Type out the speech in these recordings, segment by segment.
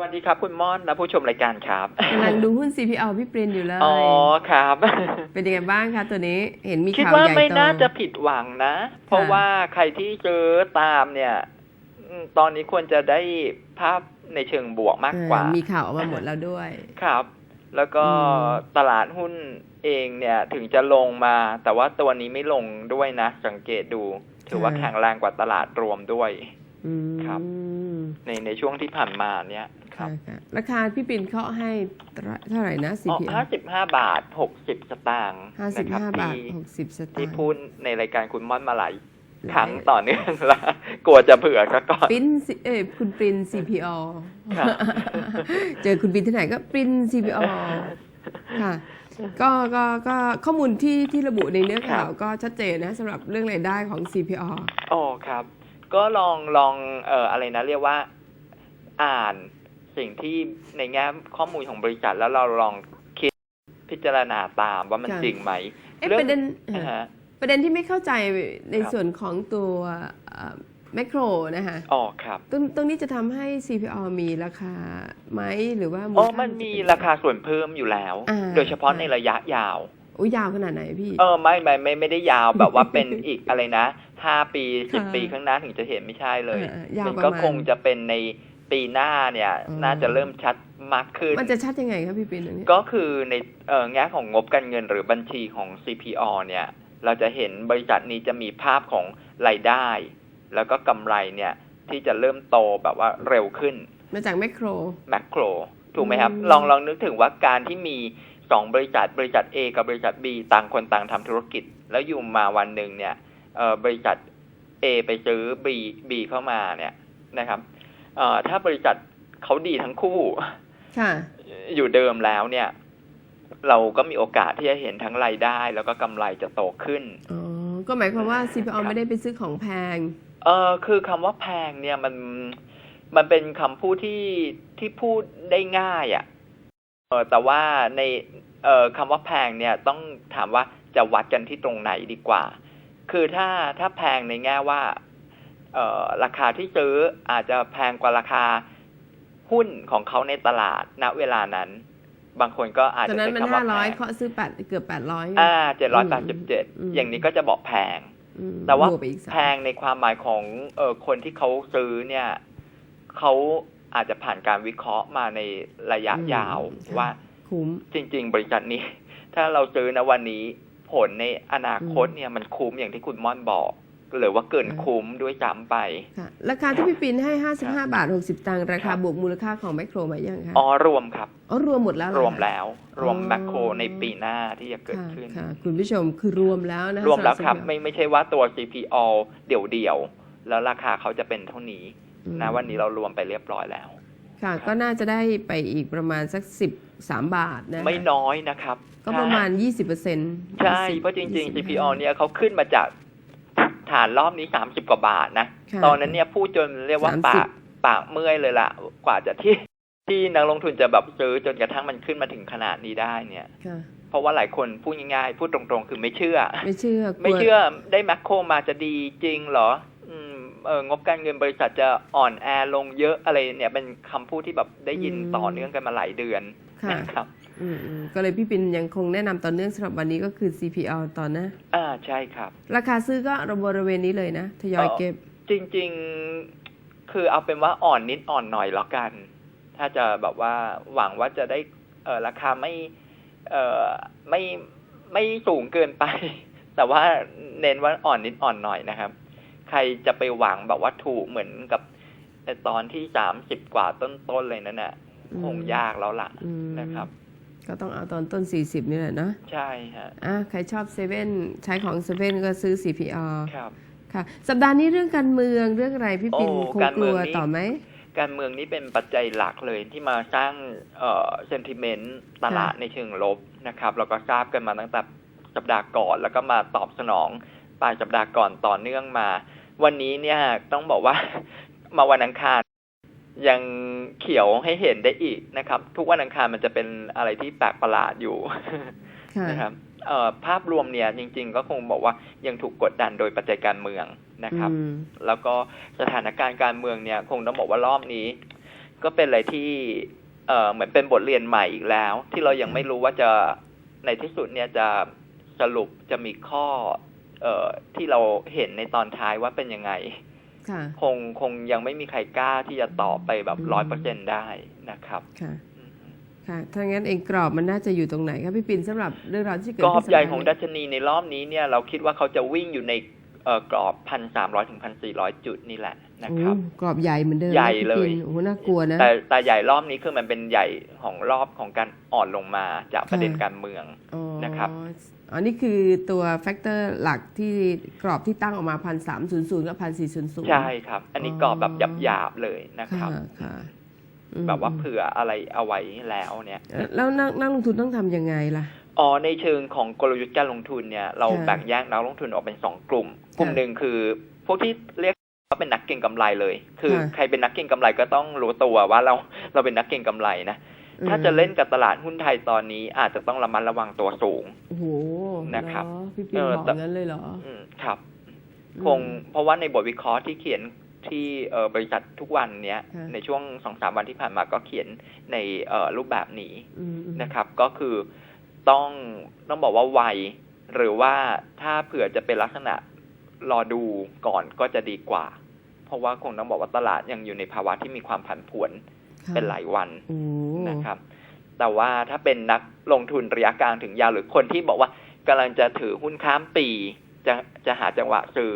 วัสดีครับ คุณม่อนและผู้ชมรายการครับกำลังดูหุ้น CPO พี่ปรินอยู่เลย อ๋อครับ เป็นยังไงบ้างคะตัวนี้เห็นมีคิดข่าวว่าใหญ่ไม่โตน่าจะผิดหวังนะ เพราะค่ะว่าใครที่เจอตามเนี่ยอืมตอนนี้ควรจะได้ภาพในเชิงบวกมากกว่าเออมีข่าวออกมาหมดแล้วด้วย ครับ แล้วก็อืมตลาดหุ้นเองเนี่ยถึงจะลงมา แต่ว่าตัวนี้ไม่ลงด้วยนะ สังเกตดู ถือว่าแข็งแรงกว่าตลาดรวมด้วยอืมครับ ในในช่วงที่ผ่านมาเนี่ย ครัค่ะบค่ะราคาพี่ปรินเขาให้เท่าไหร่นะอ๋อ CPO ห้าสิบห้าบาทหกสิบสตางค์ห้าสิบนะครับห้าบาทที่หกสิบสตางที่ค์พูดในรายการคุณม่อนมาหลายครั้งต่อเนื่องแล้วกลัวจะเผื่อซะก่อนปรินเอ้ยคุณปริน CPO ครับเจอคุณปรินที่ไหนก็ปริน CPO ค่ะก็ก็ก็ข้อมูลที่ที่ระบุในเนื้อข่าวก็ชัดเจนนะสำหรับเรื่องรายได้ของ CPO อ๋อครับ ก็ลองลองเอ่ออะไรนะเรียกว่า อ่าน สิ่งที่ในแง่ข้อมูลของบริษัทแล้วเราลองคิดพิจารณาตามว่ามันค่ะจริงไหมเอ๊ะเรื่องประเด็นอ่าฮะประเด็นที่ไม่เข้าใจในครับส่วนของตัวแมคโครนะคะอ๋อครับตรงตรงนี้จะทำให้ CPO มีราคาไหมหรือว่าอ๋อค่ามันมีจะเป็ราคาส่วนเพิ่มอยู่แล้วอ่าโดยเฉพาะค่ะในระยะยาวอุ้ยยาวขนาดไหนพี่ เออไม่ไม่ไม่ไม่ได้ยาวแบบว่าเป็นอีกอะไรนะห้าปีสิบค่ะปีข้างหน้าถึงจะเห็นไม่ใช่เลยอ่ายาวมันประก็มาณคงจะเป็นใน ปีหน้าเนี่ยอ๋อน่าจะเริ่มชัดมากขึ้น มันจะชัดยังไงครับพี่ปินอันนี้ก็คือในเอ่อแง่ของงบการเงินหรือบัญชีของ CPO เนี่ย เราจะเห็นบริษัทนี้จะมีภาพของรายได้ แล้วก็กำไรเนี่ยที่จะเริ่มโตแบบว่าเร็วขึ้น มาจากแมคโครแมคโครถูกไหมครับอืมลองลองนึกถึงว่าการที่มีสองบริษัทบริษัท A กับบริษัท B ต่างคนต่างทำธุรกิจ แล้วอยู่มาวันหนึ่งเนี่ยเอ่อบริษัท A ไปซื้อ B B เข้ามาเนี่ยนะครับ เอ่อถ้าบริษัทเขาดีทั้งคู่ค่ะอยู่เดิมแล้วเนี่ย เราก็มีโอกาสที่จะเห็นทั้งรายได้ แล้วก็กำไรจะโตขึ้นอ๋อก็หมายความว่า CPO ครับไม่ได้ไปซื้อของแพง เออคือคำว่าแพงเนี่ยมันมันเป็นคำพูดที่ที่พูดได้ง่ายอะ่ะเออแต่ว่าในเอ่อคำว่าแพงเนี่ยต้องถามว่าจะวัดกันที่ตรงไหนดีกว่า คือถ้าถ้าแพงในแง่ว่าเอ่อ ราคาที่ซื้ออาจจะแพงกว่าราคาหุ้นของเขาในตลาดณเวลานั้น บางคนก็อาจตอจะนนั้นใช้มันคำว่าห้าแพร้อยงเขาซื้อแปดเกือบแปดร้อยอ่าเจ็ดร้อยแปดสิบเจ็ดอืมอย่างนี้ก็จะบอกแพงอืมแต่ว่าบกไปอีกสามแพงในความหมายของเออคนที่เขาซื้อเนี่ยเขาอาจจะผ่านการวิเคราะห์มาในระยะยาวว่าคุ้มจริง ๆ บริษัทนี้ ถ้าเราซื้อนะวันนี้ผลในอนาคตเนี่ยมันคุ้มอย่างที่คุณม่อนบอก หรือว่าเกินคุ้มด้วยซ้ำไปค่ะราคาที่พี่ปินให้ครับ55บาท60ตังค์ราครัคาบบวกมูลค่าของแมคโครมายังคะอ๋อรวมครับอ๋อรวมหมดแล้วเหอรวมแล้ว รวมอ๋อแมคโครในปีหน้าที่จะเกิดค่ะขึ้นค่ะคุณผู้ชมคือรวมแล้วนะะรวมแล้วครับสำหไม่ไม่ใช่ว่าตัว CPO เดี่ยวๆแล้วราคาเขาจะเป็นเท่านี้อืมนะวันนี้เรารวมไปเรียบร้อยแล้ว ค่ะ ก็น่าจะได้ไปอีกประมาณสัก13บาทนะไม่น้อยนะครับ ก็ประมาณ20เปอร์เซ็นต์ใช่ เพราะจริงๆ CPO เนี่ยเขาขึ้นมาจาก ฐานรอบนี้30กว่าบาทนะ ตอนนั้นเนี่ยพูดจนเรียกว่าปากปากเมื่อยเลยล่ะกว่าจะที่ที่นักลงทุนจะแบบซื้อจนกระทั่งมันขึ้นมาถึงขนาดนี้ได้เนี่ยค่ะเพราะว่าหลายคนพูดง่ายๆ พูดตรงๆ คือไม่เชื่อ ไม่เชื่อกลัวไม่เชื่อได้แมคโครมาจะดีจริงเหรออืม เอองบการเงินบริษัทจะอ่อนแอลงเยอะอะไรเนี่ยเป็นคำพูดที่แบบได้ยินต่อเนื่องกันมาหลายเดือนค่ะนะครับอืมอืมก็เลยพี่ปินยังคงแนะนำต่อเนื่องสำหรับวันนี้ก็คือ CPO ต่อนะอ่าใช่ครับ ราคาซื้อก็ระบริเวณนี้เลยนะทยอยเก็บ จริง ๆ คือเอาเป็นว่าอ่อนนิดอ่อนหน่อยแล้วกัน ถ้าจะแบบว่าหวังว่าจะได้เออราคาไม่เออไม่ไม่สูงเกินไป แต่ว่าเน้นว่าอ่อนนิดอ่อนหน่อยนะครับ ใครจะไปหวังแบบว่าถูกเหมือนกับตอนที่สามสิบกว่าต้นๆเลยนั่นน่ะอืมคงยากแล้วล่ะอืมนะครับ ก็ต้องเอาตอนต้น40นี่แหละเนอะใช่ฮะอะใครชอบเซเว่นใช้ของเซเว่นก็ซื้อ CPO ครับค่ะ สัปดาห์นี้เรื่องการเมืองเรื่องอะไรพี่ปินโอ้คงการกเมืลัองวนี่ต่อไหมการเมืองนี้เป็นปัจจัยหลักเลยที่มาสร้างเอ่อเซนติเมนต์ตลาดในเชิงลบนะครับแล้วก็ทราบกันมาตั้งแต่สัปดาห์ก่อน แล้วก็มาตอบสนองปลายสัปดาห์ก่อนต่อเนื่องมา วันนี้เนี่ยต้องบอกว่ามาวันอังคารยังเขียวให้เห็นได้อีกนะครับ ทุกวันอังคารมันจะเป็นอะไรที่แปลกประหลาดอยู่ค่ะนะครับเอ่อภาพรวมเนี่ยจริง ๆ ก็คงบอกว่ายังถูกกดดันโดยปัจจัยการเมืองนะครับอืมแล้วก็สถานการณ์การเมืองเนี่ย คงต้องบอกว่ารอบนี้ ก็เป็นอะไรที่เอ่อเหมือนเป็นบทเรียนใหม่อีกแล้ว ที่เรายังไม่รู้ว่าจะในที่สุดเนี่ยจะสรุปจะมีข้อ เอ่อที่เราเห็นในตอนท้ายว่าเป็นยังไงค่ะคงคงยังไม่มีใครกล้าที่จะตอบไปแบบอืร้อยมเปอร์เซ็นได้นะครับค่ะอืมค่ะถ้างั้นเองกรอบมันน่าจะอยู่ตรงไหนครับพี่ปิ่นสำหรับเรื่องราวที่เกิดกรอบขึ้นใหญ่สัปดาห์ของนี้ดัชนีในรอบนี้เนี่ยเราคิดว่าเขาจะวิ่งอยู่ในเอ่อกรอบพันสามร้อยถึงพันสี่ร้อยจุดนี่แหละนะครับโอ้กรอบใหญ่เหมือนเดิมนะใหญ่พี่เลยปิ่นโอ้โหน่ากลัวนะแต่แต่ใหญ่รอบนี้คือมันเป็นใหญ่ของรอบของการอ่อนลงมาจากประเด็นค่ะการเมืองอ๋อนะครับ อ๋อนี่คือตัวแฟกเตอร์หลักที่กรอบที่ตั้งออกมาพันสามศูนย์ศูนย์กับพันสี่ศูนย์ศูนย์ใช่ครับ อันนี้กรอบแบบหยาบๆเลยนะครับค่ะค่ะอืมแบบว่าเผื่ออะไรเอาไว้แล้วเนี่ยเอ่อแล้วนักนักลงทุนต้องทำยังไงล่ะอ๋อในเชิงของกลยุทธ์การลงทุนเนี่ย เราค่ะแบ่งแยกนักลงทุนออกเป็นสองกลุ่ม กลุ่มค่ะหนึ่งคือ พวกที่เรียกว่าเป็นนักเก็งกำไรเลย คือค่ะใครเป็นนักเก็งกำไรก็ต้องรู้ตัวว่าเราเราเป็นนักเก็งกำไรนะถ้าจะเล่นกับตลาดหุ้นไทยตอนนี้อาจจะต้องระมัดระวังตัวสูง โอ้โห นะครับเหอพี่ปิ่นเออบอกแต่งั้นเลยเหรออืมครับอืมคงเพราะว่าในบทวิเคราะห์ที่เขียนที่เอ่อบริษัททุกวันเนี้ยค่ะในช่วงสองสามวันที่ผ่านมาก็เขียนในเอ่อรูปแบบนี้อืมอืมนะครับ ก็คือต้องต้องบอกว่าไวหรือว่าถ้าเผื่อจะเป็นลักษณะรอดูก่อนก็จะดีกว่า เพราะว่าคงต้องบอกว่าตลาดยังอยู่ในภาวะที่มีความผันผวนค่ะเป็นหลายวันโอ้นะครับ แต่ว่าถ้าเป็นนักลงทุนระยะกลางถึงยาวหรือคนที่บอกว่า กำลังจะถือหุ้นข้ามปี จะจะหาจังหวะซื้อ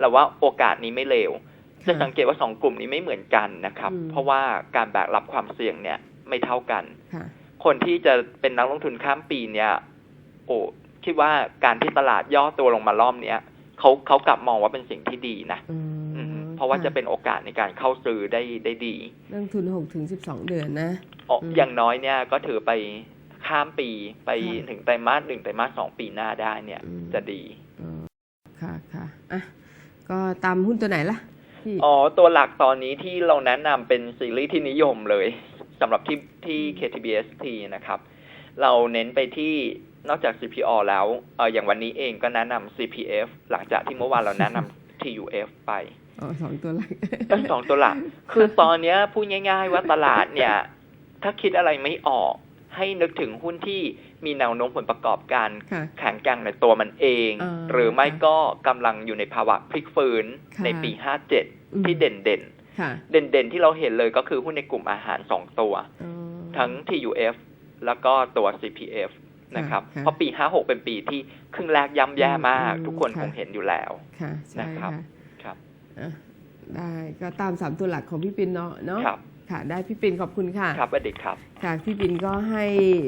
เราว่าโอกาสนี้ไม่เลวจะสังเกตว่าสองกลุ่มนี้ไม่เหมือนกันนะครับอืมเพราะว่าการแบกรับความเสี่ยงเนี่ยไม่เท่ากันค่ะคนที่จะเป็นนักลงทุนข้ามปีเนี่ย โอ้คิดว่าการที่ตลาดย่อตัวลงมารอบเนี้ยเขาเขากลับมองว่าเป็นสิ่งที่ดีนะอืมอืมเพราะว่าค่จะเป็นโอกาสในการเข้าซื้อได้ได้ดีเรื่องทุนหกถึงสิบสองเดือนนะอ๋ออืมอย่างน้อยเนี่ยก็ถือไป ข้ามปีไปค่ะถึงไตรมาสหนึ่งไตรมาสสองปีหน้าได้เนี่ยอืมจะดีอ๋อค่ะค่ะอะก็ตามหุ้นตัวไหนล่ะพี่อ๋อ ตัวหลักตอนนี้ที่เราแนะนำเป็นซีรีส์ที่นิยมเลยสำหรับที่ที่ KTBST นะครับ เราเน้นไปที่นอกจาก CPO แล้วเอออย่างวันนี้เองก็แนะนำ CPF หลังจากที่เมื่อวานเราแนะนำ TUF ไปอ๋อสองตัวหลักทั้งสองตัวหลัก คือตอนเนี้ยพูดง่าย ๆ ว่าตลาดเนี่ย ถ้าคิดอะไรไม่ออก ให้นึกถึงหุ้นที่มีแนวโน้มผลประกอบการค่ะแข็งแกร่งในตัวมันเองอ่าหรือไม่ก็กำลังอยู่ในภาวะพลิกฟื้นค่ะในปีอืม57 ที่เด่นเด่นค่ะเด่นเด่นๆที่เราเห็นเลยก็คือหุ้นในกลุ่มอาหารสองตัวอ๋อทั้ง TUF แล้วก็ตัว CPF นะครับค่ะเพราะปี 56 เป็นปีที่ครึ่งแรกย่ำแย่มากอืมทุกคนค่ะคงเห็นอยู่แล้วค่ะใช่นะครับค่ะครับอะได้ก็ตามสามตัวหลักของพี่ปินเนาะเนาะ ครับค่ะ ได้พี่ปินขอบคุณค่ะ ครับสวัสดีครับ ค่ะพี่ปินก็ให้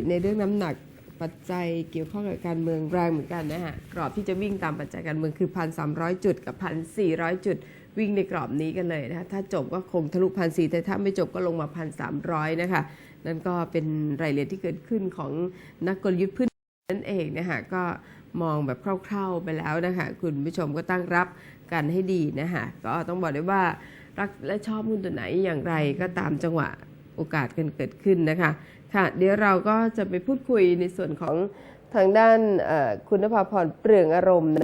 ในเรื่องน้ำหนักปัจจัยเกี่ยวข้องกับการเมืองแรงเหมือนกันนะฮะกรอบที่จะวิ่งตามปัจจัยการเมืองคือ 1,300 จุดกับ 1,400 จุดวิ่งในกรอบนี้กันเลยนะคะถ้าจบก็คงทะลุพันสี่แต่ถ้าไม่จบก็ลงมา1,300นะคะ นั่นก็เป็นรายละเอียดที่เกิดขึ้นของนักกลยุทธ์พื้นนั่นเองนะคะก็มองแบบคร่าวๆไปแล้วนะคะ คุณผู้ชมก็ตั้งรับกันให้ดีนะคะก็ต้องบอกได้ว่า รักและชอบหุ้นตัวไหนอย่างไรก็ตามจังหวะโอกาสกันเกิดขึ้นนะคะค่ะเดี๋ยวเราก็จะไปพูดคุยในส่วนของทางด้านคุณนภาพรเปลืองอารมณ์